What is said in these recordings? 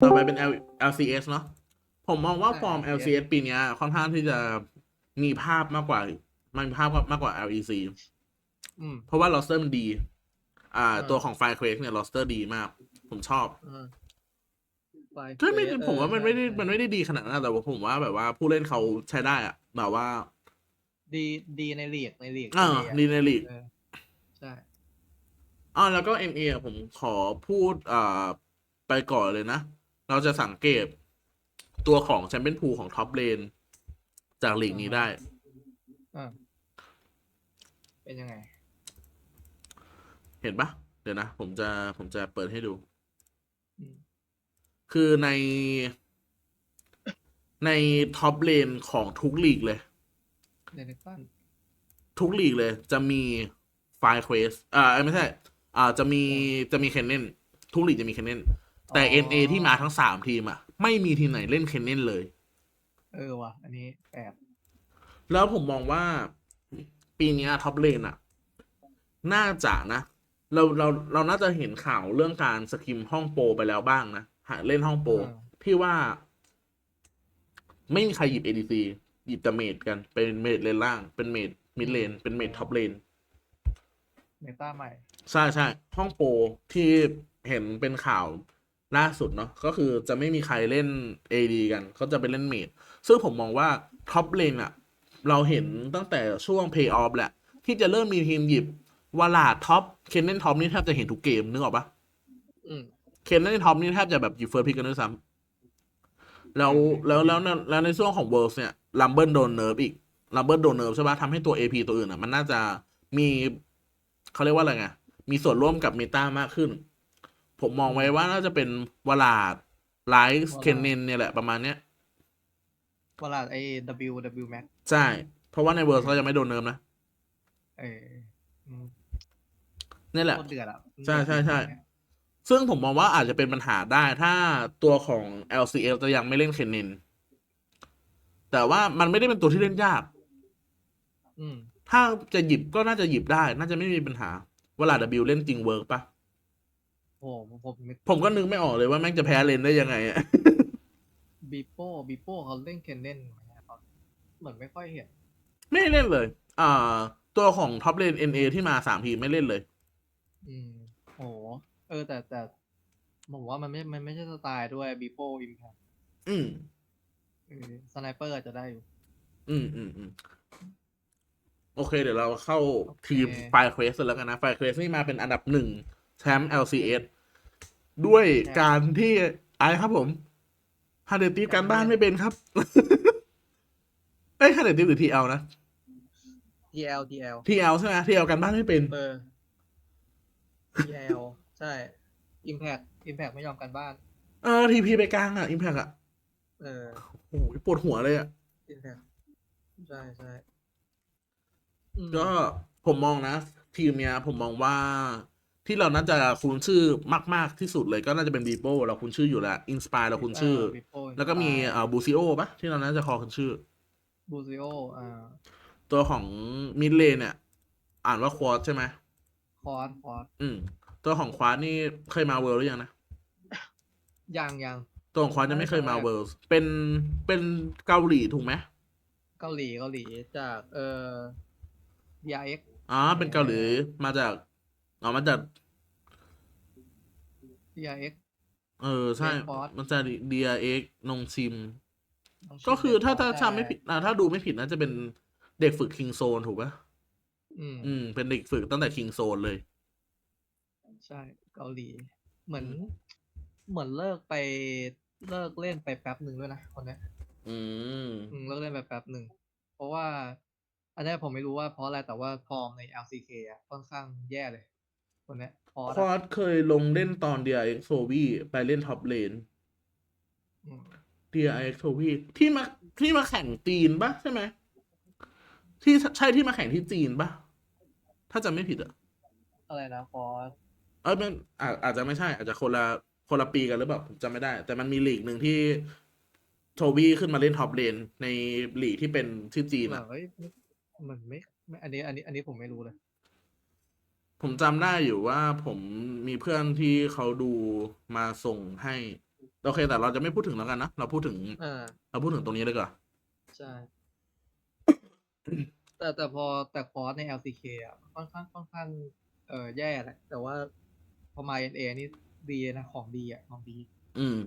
ต่อไปเป็น L LCS เนาะผมมองว่าอ่าฟอร์ม LCS LCS ปีเนี้ยค่อนข้างที่จะมีภาพมากกว่า มันมีภาพมากกว่า LEC อืมเพราะว่า roster มันดีอ่าอ่า ตัวของ Firecrest เนี่ย roster ดีมาก ผมชอบอืมไปก็ไม่เออผมว่ามันไม่ได้ใช่มันไม่ได้ดีขนาดนั้นนะแต่ว่าผมว่าแบบว่าผู้เล่นเขาใช้ได้อะแบบว่า ดีดีในลีกในลีกอ่า NBA ดีในลีกเออใช่อ่าแล้วก็ NA อะผมขอพูดอ่าไปก่อนเลยนะ เราจะสังเกตตัวของแชมเปี้ยนพูของท็อปเลน จากลีกนี้ได้ อ่าเป็นยังไง เห็นปะเดี๋ยวนะ ผมจะผมจะเปิดให้ดู อืม คือในในท็อปเลนของทุกลีกเลย เดนนิสันทุกลีกเลย จะมีไฟล์เควสอ่าไม่ใช่ อ่าจะมีจะมีเคนเนนทุกลีกจะมีเคนเนน แต่ NA ที่มาทั้งสามทีมอะ ไม่มีทีมไหนเล่นเคนเนนเลย เออว่ะ อันนี้แปลกแล้วผมมองว่าปีเนี้ท็อปเลนอะน่าจะนะ เราเราเราน่าจะเห็นข่าวเรื่องการสกิมห้องโปรไปแล้วบ้างนะหาเล่นห้องโปรที่ว่า ไม่มีใครหยิบ ADC หยิบแต่เมดกันเป็นเมดเลนล่าง เป็นเมดมิดเลน เป็นเมดท็อปเลนเมตาใหม่ ใช่ใช่ห้องโปรที่เห็นเป็นข่าว ล่าสุดเนาะก็คือจะไม่มีใครเล่น AD กันเขาจะไปเล่นเมดซึ่งผมมองว่าท็อปเลนอะเราเห็นตั้งแต่ช่วง Pay Off แหละ ที่จะเริ่มมีทีมหยิบวาลาดท็อปเคนเนนท็อปนี่แทบจะเห็นทุกเกมนึกออกปะอืมเคนเนนท็อปนี่แทบจะแบบหยิบเฟิร์สพิกกันด้วยซ้ำแล้วแล้วแล้วแล้วแล้วในช่วงของเวิร์สเนี่ยลัมเบิลโดนเนิร์ฟอีกลัมเบิลโดนเนิร์ฟใช่ปะทำให้ตัว AP ตัวอื่นอะมันน่าจะมีเขาเรียกว่าอะไรไงมีส่วนร่วมกับเมตามากขึ้น ผมมองไว้ว่าน่าจะเป็นวลาดไลท์เคนเนนเนี่ยแหละประมาณเนี้ยเวลาไอ้ W W Max ใช่ เพราะว่าในเวิร์สเขายังไม่โดนเนิร์ฟนะเอออืมนี่แหละโคตรเดือดอะใช่ใช่ใช่ซึ่งผมมองว่าอาจจะเป็นปัญหาได้ถ้าตัวของ LCL จะยังไม่เล่นเคนเนนแต่ว่ามันไม่ได้เป็นตัวที่เล่นยากอืมถ้าจะหยิบก็น่าจะหยิบได้ น่าจะไม่มีปัญหา เวลา W เล่นจริงเวิร์กปะ โอ้ผมผมนึกผมก็นึกไม่ออกเลยว่าแม่งจะแพ้เลนได้ยังไงอะ บีโป้บีโป้เขาเล่นเคนเล่นไหมอะเขาเหมือนไม่ค่อยเห็น ไม่เล่นเลย อ่า ตัวของท็อปเลน NA ที่มาสามทีมไม่เล่นเลย อืมโหเออ แต่แต่ผมว่ามันไม่ มันไม่ใช่สไตล์ด้วยบีโป้อิมแพคอืมเออสไนเปอร์อาจจะได้อยู่ อืมอืมอืมโอเค เดี๋ยวเราเข้าทีมโอเค ไฟเควสแล้วกันนะไฟเควสนี่มาเป็นอันดับหนึ่ง แชมป์ LCS ด้วยการที่ไอ้ครับผมฮาเดตีการบ้านไม่เป็นครับ เอ้ยฮาเดตีหรือ TL นะ TL TL TL ใช่ไหม TL การบ้านไม่เป็น เออ TL ใช่ Impact Impact ไม่ยอมกันบ้าน เออ TP ไปกลางอะ Impact อะ เออโอ้ยปวดหัวเลยอะ Impact ใช่ใช่อืมก็ผมมองนะ ทีมเนี้ยผมมองว่า ที่เราน่าจะคุ้นชื่อมาก ๆ ที่สุดเลยก็น่าจะเป็นบีโปเราคุ้นชื่ออยู่แล้วอินสปายเราคุ้นชื่อเ Beeple แล้วก็มีเอ่อบูซิโอปะที่เราน่าจะคอคุ้นชื่อบูซิโออ่าตัวของมิดเลนเนี่ย อ่านว่าควอตใช่ไหมคอร์สคอร์สอืมตัวของควอตนี่เคยมาเวิลด์หรือยังนะยังยังตัวของควอตยังไม่เคยมาไม่เคยเวิลด์เป็นเป็นเกาหลีถูกไหมเกาหลีเกาหลีจากเอ่อ DRX อ๋อเป็นเกาหลีมาจาก อ๋อมาจาก DRX เออ ใช่ Main Force มันจะ DRX นงซิมน้งชิก็คือถ้าถ้าแต่จำไม่ผิดอ่าถ้าดูไม่ผิดน่าจะเป็นเด็กฝึกคิงโซนถูกปะอืม อืม เป็นเด็กฝึกตั้งแต่คิงโซนเลย ใช่เกาหลี เหมือน เหมือนเลิกไปเลิกเล่นไปแป๊บหนึ่งด้วยนะคนเนี้ยอืม อืมเลิกเล่นไปแป๊บหนึ่ง เพราะว่า อันเนี้ยผมไม่รู้ว่าเพราะอะไรแต่ว่าฟอร์มใน LCK อะค่อนข้างแย่เลย คนเนี้ยพอคอร์สเคยลงเล่นตอน DRX โซวีไปเล่นท็อปเลนอืม DRX โซวีที่มาที่มาแข่งจีนปะใช่ไหมที่ใช่ที่มาแข่งที่จีนปะถ้าจำไม่ผิดอะอะไรนะฟอสเออมันอาจอาจจะไม่ใช่ อาจจะคนละคนละปีกันหรือเปล่าผมจำไม่ได้ แต่มันมีลีกหนึ่งที่โทบี้ขึ้นมาเล่นท็อปเลนในลีกที่เป็นที่จีนอะเฮ้ยมันไม่ไม่อันนี้ อันนี้ อันนี้ผมไม่รู้เลย ผมจำได้อยู่ว่าผมมีเพื่อนที่เขาดูมาส่งให้ โอเคแต่เราจะไม่พูดถึงแล้วกันนะ เราพูดถึงอ่าเราพูดถึงตรงนี้เลยก่อนใช่ แต่แต่พอแต่คอร์สใน LCK อะค่อนข้างค่อนข้างเออแย่แหละ แต่ว่าพอมา NA นี่ดีนะ ของดีอะ ของดี อืม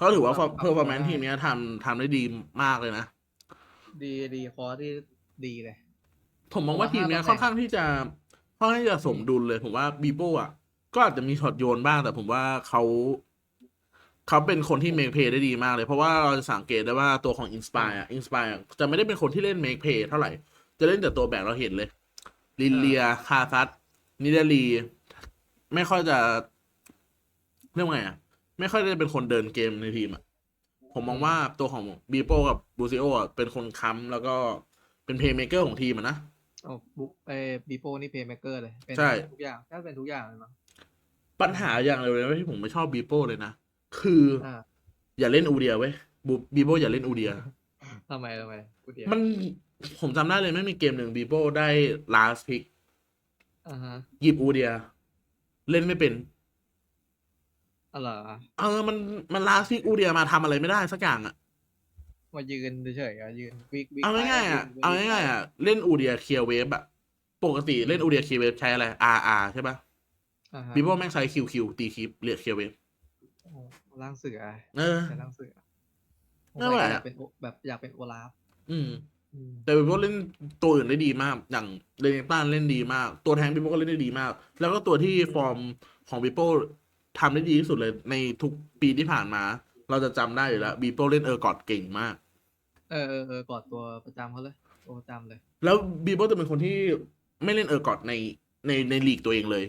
ก็ถือว่าปรับเพอร์ฟอร์แมนปรับซ์ทีมเนี้ยทำทำได้ดีมากเลยนะ ดีดีคอร์สที่ดีเลย ผมมองว่าผมว่าทีมเนี้ยห้าตำแหน่งค่อนข้างที่จะ ค่อนข้างจะสมดุลเลย ผมว่าบีโป้อะ ก็อาจจะมีช็อตโยนบ้าง แต่ผมว่าเขาเขาเป็นคนที่เมคเพย์ได้ดีมากเลย เพราะว่าเราจะสังเกตได้ว่าตัวของอินสปายอะอินสปายจะไม่ได้เป็นคนที่เล่นเมคเพย์เท่าไหร่ จะเล่นแต่ตัวแบกเราเห็นเลยลินเลียคาซัตนิเดลี ไม่ค่อยจะเรียกว่าไงอะ ไม่ค่อยได้เป็นคนเดินเกมในทีมอะผมมองว่าตัวของบีโป้กับบูซิโอเป็นคนค้ำแล้วก็เป็นเพย์เมเกอร์ของทีมอะนะ โอ้บุ๊กเอบีโปนี่เพย์เมเกอร์เลย เป็นใช่ ทุกอย่างถ้าเป็นทุกอย่างเลยมั้ง ปัญหาอย่างเดียวเลยนะที่ผมไม่ชอบบีโป้เลยนะ คือ อ่าอย่าเล่นอูเดียเว้ยบูบีโป้อย่าเล่นอูเดีย ทำไมทำไมกูเดียวมันผมจำได้เลยไม่มีเกมหนึ่งบีโป้ได้ last pick อ่าฮะหยิบอูเดีย เล่นไม่เป็นอ๋อเหรอเออมันมัน last pick อูเดียมาทำอะไรไม่ได้สักอย่างอะ มายืนเฉยๆอะยืนวิกวิกเอาง่ายๆอะยืนเอาง่ายๆอะ เล่นอูเดียเคลียร์เวฟอะปกติเล่นอูเดียเคลียร์เวฟใช้อะไร RR ใช่ปะอ่าฮะบีโป้แม่งใช้ QQ ตีคลิปเรียกเคลียร์เวฟโอ้ร่างเสือเออใช้ร่างเสือนั่นแหละอยากเป็นโอแบบอยากเป็นโอลาฟ อืมอืมแต่บีโป้เล่นตัวอื่นได้ดีมาก อย่างเรเนตันเล่นดีมาก ตัวแทงบีโป้ก็เล่นได้ดีมาก แล้วก็ตัวที่ฟอร์มของบีโป้ทำได้ดีที่สุดเลยในทุกปีที่ผ่านมา เราจะจำได้อยู่แล้วบีโป้เล่นเออร์กอดเก่งมาก เออเออเออกอดตัวประจำเขาเลยตัวประจำเลย แล้วบีโป้จะเป็นคนที่ไม่เล่นเออร์กอดในในในลีกตัวเองเลย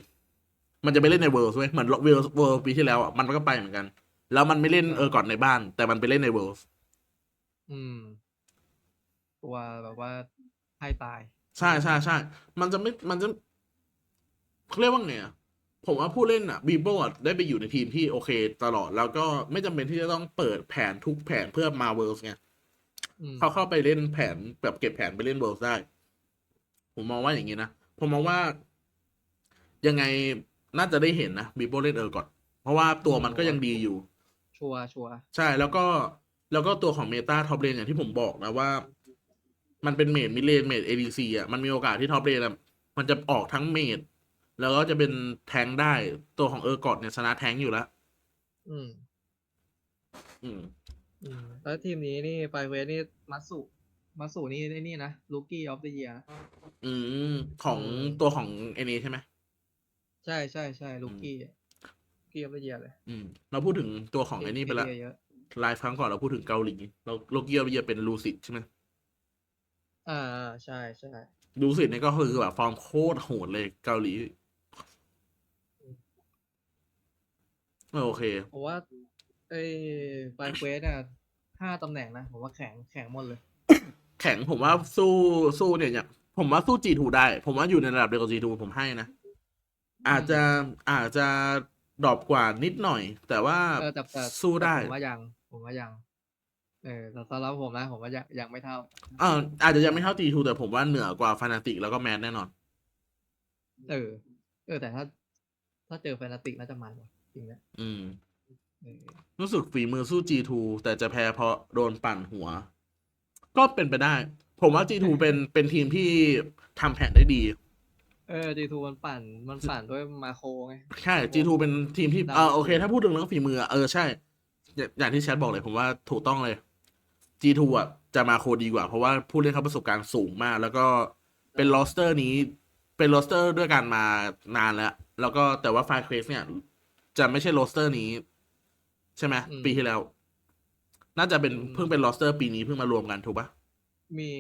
มันจะไปเล่นในเวิลด์เว้ยเหมือนเวิลด์เวิลด์ปีที่แล้วอะมันก็ไปเหมือนกัน แล้วมันไม่เล่นเออร์กอดในบ้าน แต่มันไปเล่นในเวิลด์อืม ตัวแบบว่าให้ตาย ใช่ใช่ใช่มันจะไม่มันจะเขาเรียกว่าไงอะ ผมว่าผู้เล่นอะบีโบอะได้ไปอยู่ในทีมที่โอเค ตลอดแล้วก็ไม่จำเป็นที่จะต้องเปิดแผนทุกแผนเพื่อมาเวิลด์ไงอืมเขาเข้าไปเล่นแผนแบบเก็บแผนไปเล่นเวิลด์ได้ ผมมองว่าอย่างนี้นะ ผมมองว่า ยังไงน่าจะได้เห็นนะบีโบเล่นเออร์ก่อน เพราะว่าตัวมันก็ยังดีอยู่ ชัวร์ชัวร์ใช่แล้วก็แล้วก็ตัวของเมตาท็อปเลนอย่างที่ผมบอกนะว่า มันเป็นเมดมิดเลนเมดเอดีซีอะมันมีโอกาสที่ท็อปเลนอะมันจะออกทั้งเมด แล้วก็จะเป็นแทงค์ได้ตัวของเออร์กอดเนี่ยชนะแทงค์อยู่แล้ว อืม อืม อืม แล้วทีมนี้นี่ไฟเวสนี่มัตสุมัตสุนี่นี่นี่นะลูกี้ออฟเดอะเยียอืม ของอืมตัวของเอเนใช่ไหมใช่ใช่ใช่ลูกี้ลูกี้ออฟเดอะเยียเลย อืม เราพูดถึงตัวของไอ้นี่ไปละเยเยอะไลฟ์ครั้งก่อนเราพูดถึงเกาหลีเราโลเกียวเยียเป็นลูซิดใช่ไหมอ่าอ่าใช่ใช่ลูซิดเนี่ยก็คือแบบฟอร์มโคตรโหดเลยเกาหลี เออโอเค ผมว่าไอ้ไฟเวสอะห้าตำแหน่งนะ ผมว่าแข็งแข็งหมดเลย แข็งผมว่าสู้สู้เนี่ยเนี่ยผมว่าสู้จีทูได้ ผมว่าอยู่ในระดับเดียวกับจีทูผมให้นะ อาจจะอาจจะดรอปกว่านิดหน่อย แต่ว่าเออแต่แต่สู้ได้แต่ผมว่ายัง ผมว่ายัง เออแต่สำหรับผมนะ ผมว่ายังยังไม่เท่า เอออาจจะยังไม่เท่าจีทูแต่ผมว่าเหนือกว่าฟานาติกแล้วก็แมนแน่นอน เออ เออ แต่ถ้า ถ้าเจอแฟนตาติกน่าจะมันว่ะ จริงนะอืมเออรู้สึกฝีมือสู้ G2 แต่จะแพ้เพราะโดนปั่นหัว ก็เป็นไปได้ ผมว่า G2 เป็นเป็นทีมที่ทำแผนได้ดี เออจีทูมันปั่นมันปั่นด้วยมาโครไง ใช่ G2 เป็นทีมที่ดำเออโอเค ถ้าพูดถึงเรื่องฝีมืออะเออ ใช่อย่าอย่างที่แชทบอกเลย ผมว่าถูกต้องเลย G2 อะจะมาโคดีกว่า เพราะว่าผู้เล่นเขาประสบการณ์สูงมาก แล้วก็เป็นลอสเตอร์นี้ เป็นลอสเตอร์ด้วยกันมานานแล้ว แล้วก็แต่ว่าไฟเควสเนี่ย จะไม่ใช่ลอสเตอร์นี้ ใช่ไหมอืม ปีที่แล้ว น่าจะเป็นอืมเพิ่งเป็นลอสเตอร์ปีนี้เพิ่งมารวมกันถูกปะมี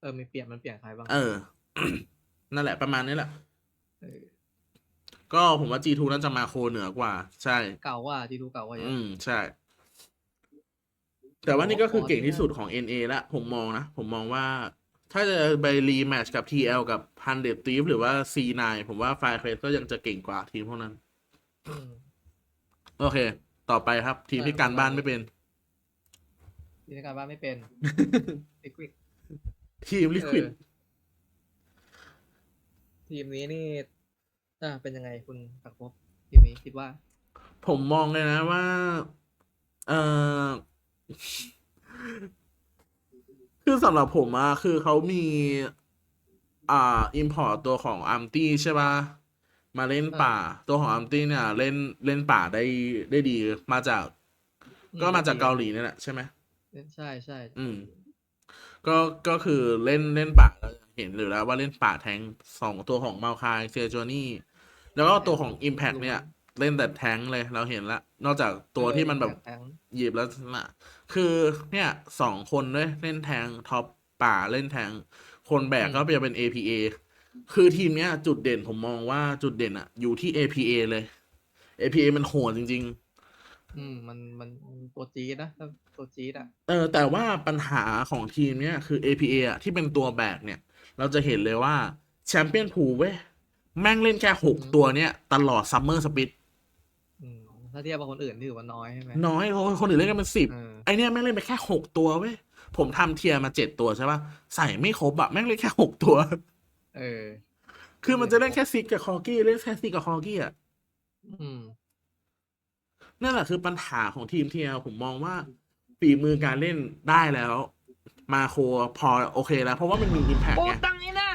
เออมีเปลี่ยนมันเปลี่ยนใครบ้างเออ นั่นแหละประมาณนี้แหละ เออก็ผมว่า G2 น่าจะมาโคเหนือกว่า ใช่ เก่าว่าจีทูเก่าว่าเยอะ อืม ใช่ แต่ว่านี่ก็คือเก่งที่สุดของ NA ละผมมองนะ ผมมองว่า ถ้าจะไปรีแมตช์กับ TL กับ100 t h i e v หรือว่า C9 ผมว่า Fire Crest ก็ยังจะเก่งกว่าทีมพวกนั้นอืม โอเค ต่อไปครับ ทีมที่การบ้านไม่เป็น ทีมการบ้านไม่เป็นลิควิดทีม Liquid ทีมนี้นี่ อ่า เป็นยังไงคุณสักภพทีมนี้คิดว่า ผมมองเลยนะว่า เออคือสำหรับผมอะคือเขามี อ่าอิมพอร์ตตัวของอัมตี้ใช่ปะ มาเล่นป่า ตัวของอัมตี้เนี่ย เล่นเล่นป่าได้ได้ดีมาจาก ก็มาจากเกาหลีนี่แหละใช่ไหมใช่ใช่อืม ก็ก็คือเล่นเล่นป่าแล้วเห็นอยู่แล้วว่าเล่นป่าแทงสองตัวของมาคายเซโจนี่แล้วก็ตัวของ Impact เนี่ย เล่นแต่แทงเลยเราเห็นละ นอกจากตัวที่มันแบบแทงหยิบแล้วนะคือเนี่ยสองคนด้วยเล่นแทงท็อปป่าเล่นแทงคนแบกก็จะเป็น APA คือทีมเนี้ย จุดเด่นผมมองว่าจุดเด่นอะอยู่ที่ APA เลย APA มันโหดจริง ๆอืมมันมันมันตัวจี๊ดนะถ้าตัวจี๊ดอะเออแต่ว่าปัญหาของทีมเนี้ยคือ APA อะที่เป็นตัวแบกเนี่ย เราจะเห็นเลยว่าแชมเปี้ยนพูเว้ยแม่งเล่นแค่หกตัวเนี่ยตลอดซัมเมอร์สปิดอืมถ้าเทียบกับคนอื่นถือว่าน้อยใช่ไหมน้อยโอ้ยคนอื่นเล่นกันเป็นสิบเออไอเนี้ยแม่งเล่นไปแค่หกตัวเว้ยผมทำเทียร์มาเจ็ดตัวใช่ปะใส่ไม่ครบอะแม่งเล่นแค่หกตัว เออ คือมันจะเล่นแค่ซิกกับคอร์กี้เล่นแค่ซิกกับคอร์กี้อะอืมนั่นแหละคือปัญหาของทีมเทียร์ผมมองว่าฝีมือการเล่นได้แล้ว มาโครพอโอเคแล้ว เพราะว่ามันมีอิมแพกไง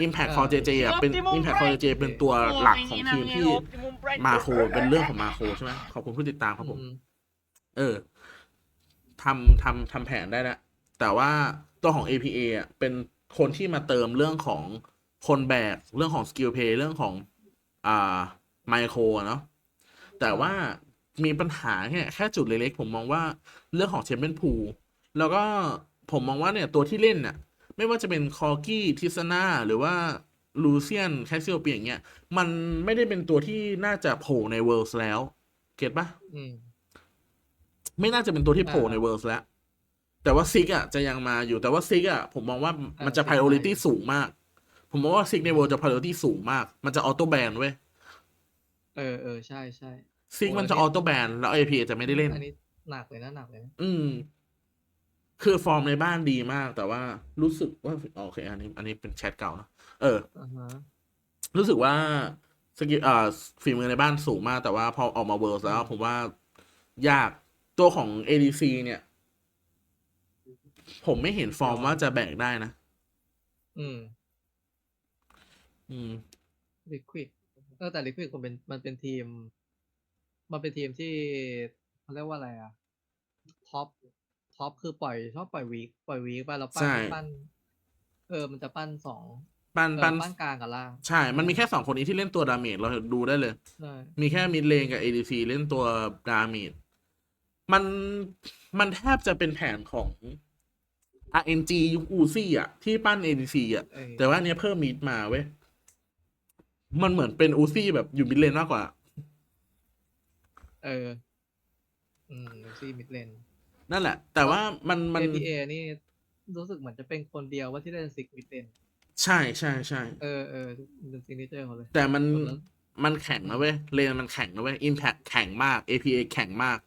Impact เออ Core JJ อะเป็น Impact Core JJ เป็นตัวหลักของทีมที่มาโครเป็นเรื่องของมาโครใช่ไหมขอบคุณผู้ติดตามครับผมอืมเออทำทำทำแผนได้แล้วแต่ว่าตัวของ APA อะเป็นคนที่มาเติมเรื่องของ คนแบกเรื่องของสกิลเพย์เรื่องของอ่าไมโครเนาะแต่ว่ามีปัญหาแค่แค่จุดเล็กๆผมมองว่าเรื่องของแชมเปี้ยนพูแล้วก็ผมมองว่าเนี่ยตัวที่เล่นเนี่ยไม่ว่าจะเป็นคอร์กี้ทิสนาหรือว่าลูเซียนแคสซิโอเปียอย่างเงี้ยมันไม่ได้เป็นตัวที่น่าจะโผล่ในเวิลด์แล้ว เก็ตปะอืมไม่น่าจะเป็นตัวที่โผล่อ่าในเวิลด์แล้ว แต่ว่าซิกอะจะยังมาอยู่แต่ว่าซิกอะผมมองว่ามันจะอ่า priority ใช่สูงมาก ผมมองว่าซิกในเวิลด์จะ priority สูงมาก มันจะออโต้แบนเว้ย เออเออใช่ใช่ซิกโอ้มันจะอัอนอนี้โต้แบนแล้ว AP จะไม่ได้เล่น อันนี้หนักเลยนะหนักเลยนะอืม คือฟอร์มในบ้านดีมาก แต่ว่ารู้สึกว่าโอเค อันนี้ อันนี้เป็นแชทเก่าเนอะเอออ่าฮะรู้สึกว่าสกิลอ่าฝีมือในบ้านสูงมาก แต่ว่าพอออกมาเวิร์สแล้ว ผมว่ายากตัวของ ADC เนี่ย ผมไม่เห็นฟอร์มว่าจะแบกได้นะ อืม อืมลิควิดเออแต่ลิควิดมันเป็นมันเป็นทีม มันเป็นทีมที่เขาเรียกว่าอะไรอะท็อปท็อปคือปล่อยชอบปล่อยวีคปล่อยวีคไปแล้วปั้ใช่นปั้น เออ มันจะปั้นสองปันเออปันปั้นกลางกับล่างใช่ มันมีแค่สองคนนี้ที่เล่นตัวดาเมจเราดูได้เลย ใช่มีแค่มิดเลนกับ ADC เล่นตัวดาเมจมันมันแทบจะเป็นแผนของ RNG ยุคอูซี่อะ ที่ปั้น ADC อะ เออแต่ว่าอันเนี้ยเพิ่มมิดมาเว้ย มันเหมือนเป็นอูซี่แบบอยู่มิดเลนมากกว่า เออ อืมซีมิดเลน นั่นแหละ แต่ว่ามันมัน APA นี่รู้สึกเหมือนจะเป็นคนเดียวว่าที่เล่นซิกมิดเลน ใช่ใช่ใช่ เออเออเป็นซิงเกิลเขาเลย แต่มันส่วนนั้นมันแข็งนะเว้ย เลนมันแข็งนะเว้ย Impact แข็งมาก APA แข็งมาก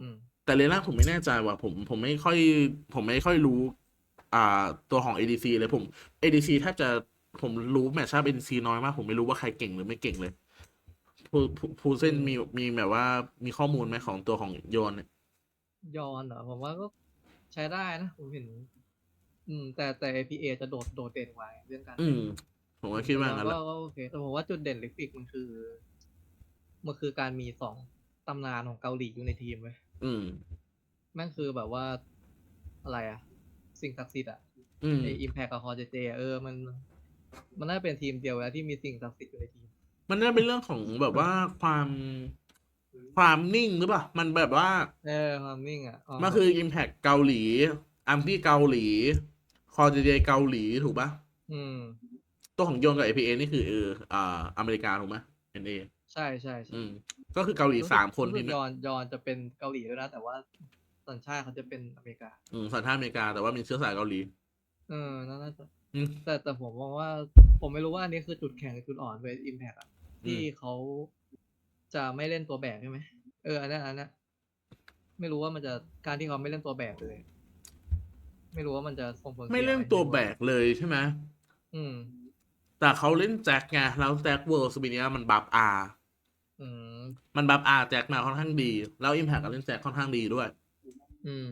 อืมแต่เลนล่างผมไม่แน่ใจว่าผมผมไม่ค่อย ผมไม่ค่อยรู้ อ่า ตัวของ ADC เลยผม ADC แทบจะ ผมรู้แมทช์ ADC น้อยมาก ผมไม่รู้ว่าใครเก่งหรือไม่เก่งเลยผู้ผู้ผู้เส้นมีมีแบบว่ามีข้อมูลไหมของตัวของโยนเนี่ยยอนเหรอผมว่าก็ใช้ได้นะ ผมเห็น อืม แต่แต่ APA จะโดดโดดเด่นกว่าเรื่องการอืม ผมก็คิดว่างั้นแหก็ละก็โอเคแต่ผมว่าจุดเด่นลิฟิกมันคือ มันคือการมีสองตำนานของเกาหลีอยู่ในทีมเว้ยอืมแม่งคือแบบว่าอะไรอะสิ่งศักดิ์สิทธิ์อะอืมไออิมแพคกับฮอเจเจเออมัน มันน่าจะเป็นทีมเดียวแล้วที่มีสิ่งศักดิ์สิทธิ์อยู่ในทีม มันน่าเป็นเรื่องของแบบว่าความความนิ่งหรือเปล่า มันแบบว่า เออความนิ่งอะมันคือ Impact เกาหลีอัมพี่เกาหลี คอร์เจเกาหลีถูกปะอืม ตัวของโยนกับ APA นี่คือเอออ่าอเมริกาถูกไหม NA ใช่ใช่ใช่อืมก็คือเกาหลีรู้สึกสามคนรู้สึทีกมยเนี่ยอนยอนจะเป็นเกาหลีด้วยนะ แต่ว่าสัญชาติเขาจะเป็นอเมริกา อืมสัญชาติอเมริกาแต่ว่ามีเชื้อสายเกาหลี เออน่าจะ อืม แต่แต่ผมมองว่า ผมไม่รู้ว่าอันนี้คือจุดแข็งหรือจุดอ่อนเวทอิมแพกอะที่อืมเขาจะไม่เล่นตัวแบกใช่ไหมเอออันนั้นอันนั้นไม่รู้ว่ามันจะการที่เขาไม่เล่นตัวแบกเลย ไม่รู้ว่ามันจะส่งผลไม่สียเล่นอะรตัวในแบกเลยใช่ไหมอืม แต่เขาเล่นแจ็คไงแล้วแจ็คเวิร์สปีนี้มันบัฟอาอืม มันบัฟอาแจ็คมาค่อนข้างดี แล้วอิมแพคกับเล่นแจ็คค่อนข้างดีด้วย อืม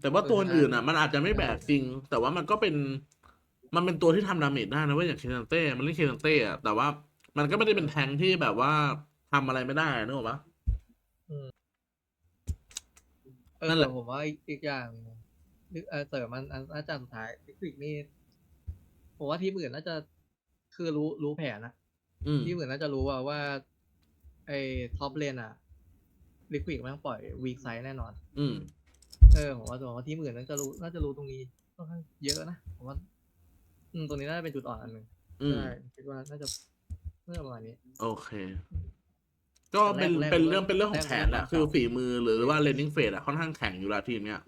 แต่ว่าตัวอื่นอะ มันอาจจะไม่แบกจริง แต่ว่ามันก็เป็น มันเป็นตัวที่ทำดาเมจได้นะเว้ยอย่างเคนันเต้ มันเล่นเคนันเต้อะแต่ว่ามันก็ไม่ได้เป็นแทงค์ที่แบบว่าทำอะไรไม่ได้นึกออกปะเออนั่นแหละ แต่ผมว่าอีกอีกอย่างนึกเออเสริมมันอันอาจารย์สุดท้ายลิควิกนี่ผมว่าทีมอื่นน่าจะคือรู้รู้แผนนะอืม ทีมอื่นน่าจะรู้ว่าว่า ไอ้ท็อปเลนอะลิควิกแม่งปล่อยวีคไซด์แน่นอน อืม เออผมว่าผมว่าทีมอื่นน่าจะรู้น่าจะรู้ตรงนี้ค่อนข้างเยอะนะผมว่า อืมตรงนี้น่าจะเป็นจุดอ่อนอันหนึ่งอืม ใช่คิดว่าน่าจะน่าจะประมาณนี้ โอเค ก็เป็นแรกๆเป็นเรื่องเป็นเรื่องของแรกๆแผนแหละแรกๆ คือฝีมือหรือว่าเลนนิ่งเฟสอะค่อนข้างแข็งอยู่แล้วทีมเนี้ย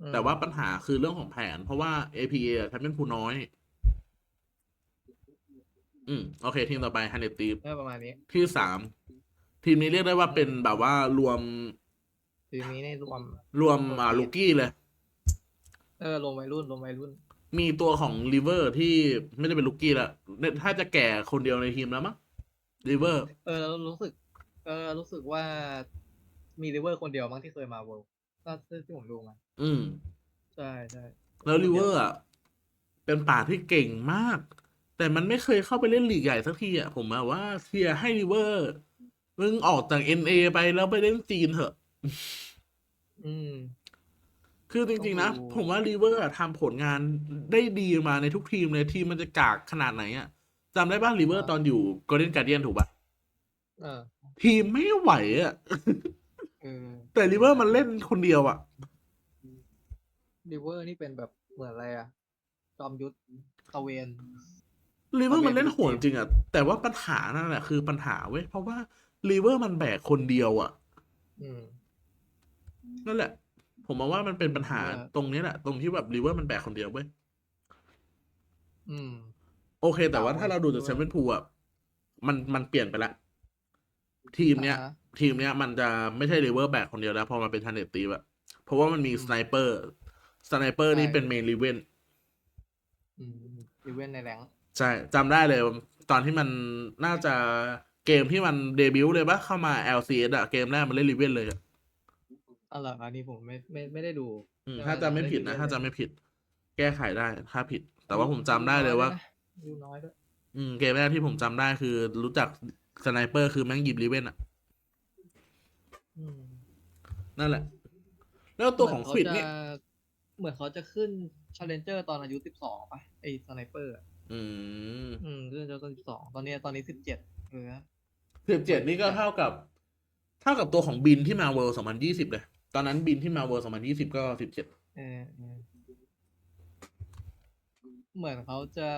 อืมแต่ว่าปัญหาคือเรื่องของแผน เพราะว่า APA อะแชมเปี้ยนพูน้อย อืม โอเคทีมต่อไปฮันเนตีน่าจะประมาณนี้ที่สาม ทีมนี้เรียกได้ว่าเป็นแบบว่ารวมทีมนี้ในรวมรวมอ่าลูกี้เลย เออลงวัยรุ่นลงวัยรุ่น มีตัวของริเวอร์ที่ไม่ได้เป็นลูกี้แล้วเนี่ยถ้าจะแก่คนเดียวในทีมแล้วมั้งริเวอร์ เออแล้วรู้สึก เออรู้สึกว่ามีริเวอร์คนเดียวมั้งที่เคยมาเวิลด์ก็ที่ผมดูมาอืมใช่ใช่แล้วริเวอร์อะเป็นป่าที่เก่งมาก แต่มันไม่เคยเข้าไปเล่นลีกใหญ่สักทีอะผมอะว่าเชียร์ให้ริเวอร์มึงออกจาก NA ไปแล้วไปเล่นจีนเถอะ อืม คือจริง ๆ นะโอ้โหผมว่าริเวอร์ทำผลงานได้ดีมาในทุกทีมเลยทีมมันจะกากขนาดไหนอะจำได้ป่ะริเวอร์ตอนอยู่ก o เ d นการเดียนถูกป่ะเออทีมไม่ไหวอะเออแต่ริเวอร์มันเล่นคนเดียวอะริเวอร์นี่เป็นแบบเหมือนอะไรอะจอมยุทธตะเวนริเวอร์เอามันเล่นเป็นโหดจริงอะแต่ว่าปัญหานั่นแหละคือปัญหาเว้ยเพราะว่าริเวอร์มันแบกคนเดียวอะอืมนั่นแหละ ผมมองว่ามันเป็นปัญหาเออตรงนี้แหละ ตรงที่แบบริเวอร์มันแบกคนเดียวเว้ยอืม โอเค แต่ว่าเก่าถ้าเราดูจาก River แชมเปี้ยนพูลอะมันมันเปลี่ยนไปละ ทีมเนี้ยอ่าฮะทีมเนี้ยมันจะไม่ใช่ริเวอร์แบกคนเดียวแล้ว พอมาเป็นทันเนตตีแบบเพราะว่ามันมีอืมสไนเปอร์สไนเปอร์นี่ใช่เป็นเมนริเวนอืมริเวนในแรงใช่จำได้เลย ตอนที่มันน่าจะเกมที่มันเดบิวต์เลยปะเข้ามา LCS อะเกมแรกมันเล่นริเวนเลยอะ อ๋อเหรออันนี้ผมไม่ไม่ไม่ได้ดูอืมใช่ถ้าจะไม่ได้ผิดนะ Riven ถ้าจะเลยไม่ผิด แก้ไขได้ ถ้าผิด แต่ว่าผมจำได้เลยว่า ดูน้อยด้วยอืมเกมแรกที่ผมจำได้คือรู้จักสไนเปอร์คือแม่งหยิบริเวนอะอืมนั่นแหละ แล้วตัวของควิดเนี่ย เหมือนเขาจะขึ้น Challenger ตอนอายุสิบสองป่ะไอ้สไนเปอร์อืมอืมขึ้น Challenger ตอนสิบสองตอนนี้ตอนนี้สิบเจ็ดเออสิบเจ็ดนี่ก็เท่ากับ เท่ากับตัวของบินที่มาเวิลด์สองพันยี่สิบเลย ตอนนั้นบินที่มาเวิลด์สองพันยี่สิบก็สิบเจ็ดเออเออเหมือนเขาจะ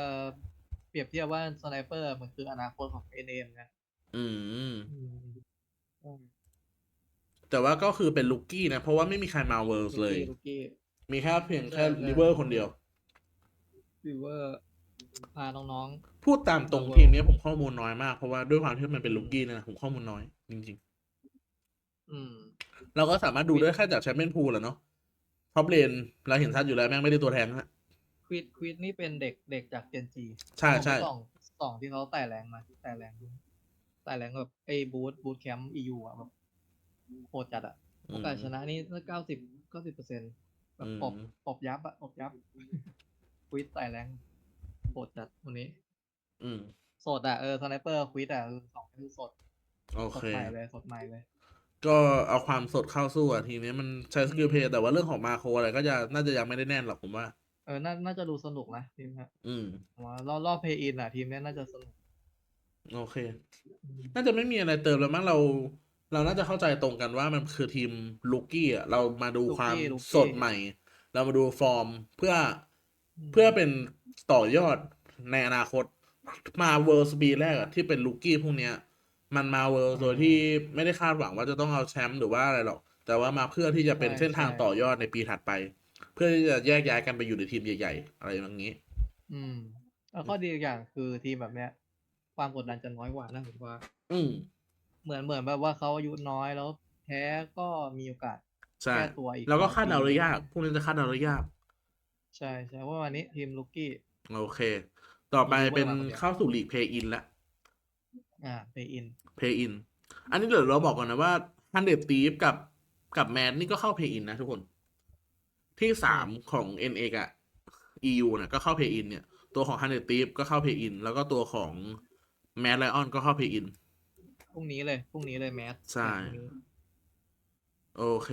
เปรียบเทียบว่าสไนเปอร์มันคืออนาคตของ NM นะอืมอืมอืม แต่ว่าก็คือเป็นลูกกี้นะ เพราะว่าไม่มีใครมาเวิลด์เลยลูกี้มีแค่เพียงแค่ใช่ใช่ริเวอร์คนเดียวริเวอร์พาน้องพูดตามตรง River ทีมนี้ผมข้อมูลน้อยมาก เพราะว่าด้วยความที่มันเป็นลูกกี้นะผมข้อมูลน้อย จริงๆ อืมๆเราก็สามารถดูได้แค่จากแชมเปี้ยนพูลแหละเนาะท็อปเลนเราเห็นชัดอยู่แล้วแม่งไม่ได้ตัวแทงนะควิดควิดนี่เป็นเด็กเด็กจากเจนจีใช่ใช่สองสองที่เขาไต่แรงมาไต่แรงไต่แรงแบบไอ้บูธบูธแคมป์ยูอะแบบโหดจัดอะโอกาสชนะนี่เก้าสิบเก้าสิบเปอร์เซ็นต์แบบปบปบยับอะปบยับควิดไต่แรงโหดจัดวันนี้ อืมสดอะเออสไนเปอร์ควิดอะคือสองคือสด โอสดเคใหม่เลยสดใหม่เลย ก็เอาความสดเข้าสู้อะทีนี้มันใช้สกิลเพย์แต่ว่าเรื่องของมาโครอะไรก็จะน่าจะยังไม่ได้แน่นหรอกผมว่า เออ น่า น่าจะดูสนุกนะทีมครับอืมผมว่ารอบรอบเพย์อินอะทีมเนี้ยน่าจะสนุก โอเคอืมน่าจะไม่มีอะไรเติมแล้วมั้งเรา เราน่าจะเข้าใจตรงกันว่ามันคือทีมลูกี้อะ เรามาดูความ Rookie Rookie สดใหม่ เรามาดูฟอร์มเพื่อ เพื่อเป็นต่อยอดในอนาคต มาเวิร์สปีแรกอะที่เป็นลูกี้พวกเนี้ย มันมาเวิร์โดยที่ไม่ได้คาดหวังว่าจะต้องเอาแชมป์หรือว่าอะไรหรอก แต่ว่ามาเพื่อที่จะเป็นใช่เส้นทางใช่ต่อยอดในปีถัดไป เพื่อที่จะแยกย้ายกันไปอยู่ในทีมใหญ่ ๆ อะไรอย่างนี้ อืมแล้วข้อดีอีกอย่างคือทีมแบบเนี้ย ความกดดันจะน้อยกว่านะผมว่า อืมเหมือนเหมือนแบบว่าเขาอายุน้อยแล้วแพ้ก็มีโอกาสใช่แก้ตัวอีกแล้วก็สองคาดเดาปีได้ยากพวกนี้จะคาดเดาได้ยาก ใช่ใช่ว่าวันนี้ทีมลูกี้โอเค ต่อไปมี River เป็นมาคนเดียวเข้าสู่ลีกเพย์อินแล้ว อ่าเพย์อินเพย์อินอันนี้เดี๋ยวเราบอกก่อนนะว่าฮันเด t ตีฟกับกับแมนนี่ก็เข้าเพย์อินนะทุกคน ที่สามของ NA อะ EU เนี่ยก็เข้าเพย์อินเนี่ย ตัวของฮันเด t ตีฟก็เข้าเพย์อินแล้วก็ตัวของแมนไลออนก็เข้าเพย์อินพรุ่งนี้เลยพรุ่งนี้เลยแมสใช่พรุ่งนี้โอเค